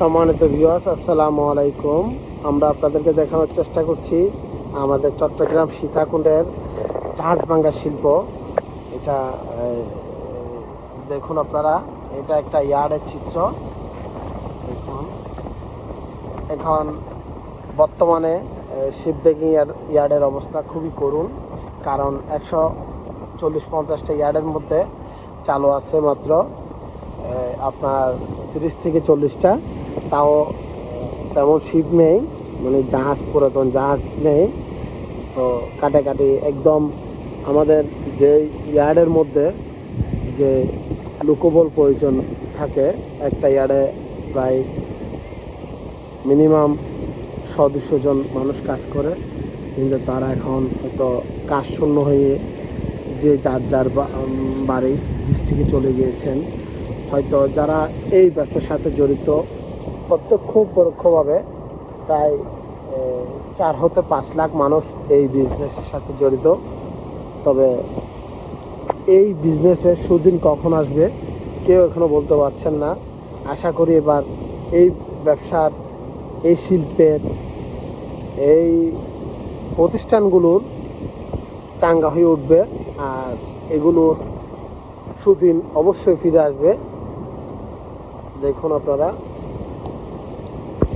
সম্মানিত ভিউয়ার্স আসসালামু আলাইকুম। আমরা আপনাদেরকে দেখানোর চেষ্টা করছি আমাদের চট্টগ্রাম সীতাকুণ্ডের জাহাজ ভাঙ্গা শিল্প। এটা দেখুন আপনারা, এটা একটা ইয়ার্ডের চিত্র। দেখুন। এখন বর্তমানে শিপ ব্রেকিং ইয়ার্ডের অবস্থা খুবই করুণ, কারণ একশো চল্লিশ পঞ্চাশটা ইয়ার্ডের মধ্যে চালু আছে মাত্র আপনার তিরিশ থেকে চল্লিশটা। তাও তেমন শিপ নেই মানে জাহাজ পুরাতন জাহাজ নেই। তো কাটে কাটি একদম আমাদের যে ইয়ার্ডের মধ্যে যে লুকোবল প্রয়োজন থাকে, একটা ইয়ার্ডে প্রায় মিনিমাম দুশো জন মানুষ কাজ করে। কিন্তু তারা এখন হয়তো কাজ শূন্য হয়ে যে যার যার বাড়ি ডিস্ট্রিক্টে চলে গিয়েছেন। হয়তো যারা এই ব্যবসার সাথে জড়িত প্রত্যক্ষ পরোক্ষভাবে প্রায় চার হতে পাঁচ লাখ মানুষ এই বিজনেসের সাথে জড়িত। তবে এই বিজনেসের সুদিন কখন আসবে, কেউ এখনও বলতে পারছেন না। আশা করি এবার এই ব্যবসার, এই শিল্পের, এই প্রতিষ্ঠানগুলোর চাঙ্গা হয়ে উঠবে আর এগুলোর সুদিন অবশ্যই ফিরে আসবে। দেখুন আপনারা।